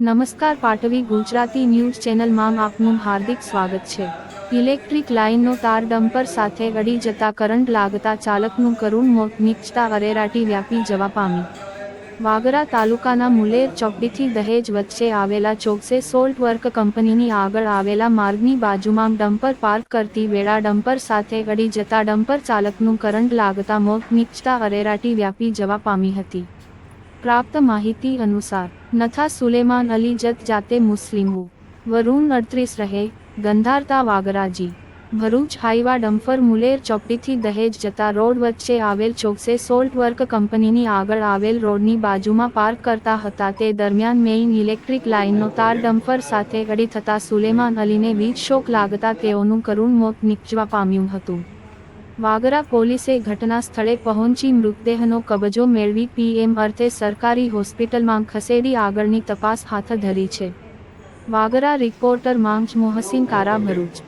નમસ્કાર પાટવી ગુજરાતી ન્યૂઝ ચેનલમાં આપનું હાર્દિક સ્વાગત છે. ઇલેક્ટ્રિક લાઇનનો તાર ડમ્પર સાથે અડી જતા કરંટ લાગતા ચાલકનું કરુણ મોત નીપજતા અરેરાટી વ્યાપી જવા પામી. વાગરા તાલુકાના મુલેર ચોકડીથી દહેજ વચ્ચે આવેલા ચોકસે સોલ્ટ વર્ક કંપનીની આગળ આવેલા માર્ગની બાજુમાં ડમ્પર પાર્ક કરતી વેળા ડમ્પર સાથે અડી જતા ડમ્પર ચાલકનું કરંટ લાગતા મોત નીપજતા અરેરાટી વ્યાપી જવા પામી હતી. પ્રાપ્ત માહિતી અનુસાર, નથા સુલેમાન અલી જત જાતે મુસ્લિમો વરુણ અડત્રીસ રહે, ગંધારતા વાગરાજી. ભરૂચ હાઈવા ડમ્ફર મુલેર ચોકડીથી દહેજ જતા રોડ વચ્ચે આવેલ ચોકસે સોલ્ટ વર્ક કંપનીની આગળ આવેલ રોડની બાજુમાં પાર્ક કરતા હતા તે દરમિયાન મેઇન ઇલેક્ટ્રિક લાઇનનો તાર ડમ્ફર સાથે અડી થતા સુલેમાન અલીને વીજ શોક લાગતા તેઓનું કરુણ મોત નીપજવા પામ્યું હતું. વાગરા પોલીસે ઘટના સ્થળે પહોંચી મૃતદેહનો કબજો મેળવી પીએમ અર્થે સરકારી હોસ્પિટલમાં ખસેડી આગળની તપાસ હાથ ધરી છે. વાગરા રિપોર્ટર માંગ મોહસિન કારા ભરૂચ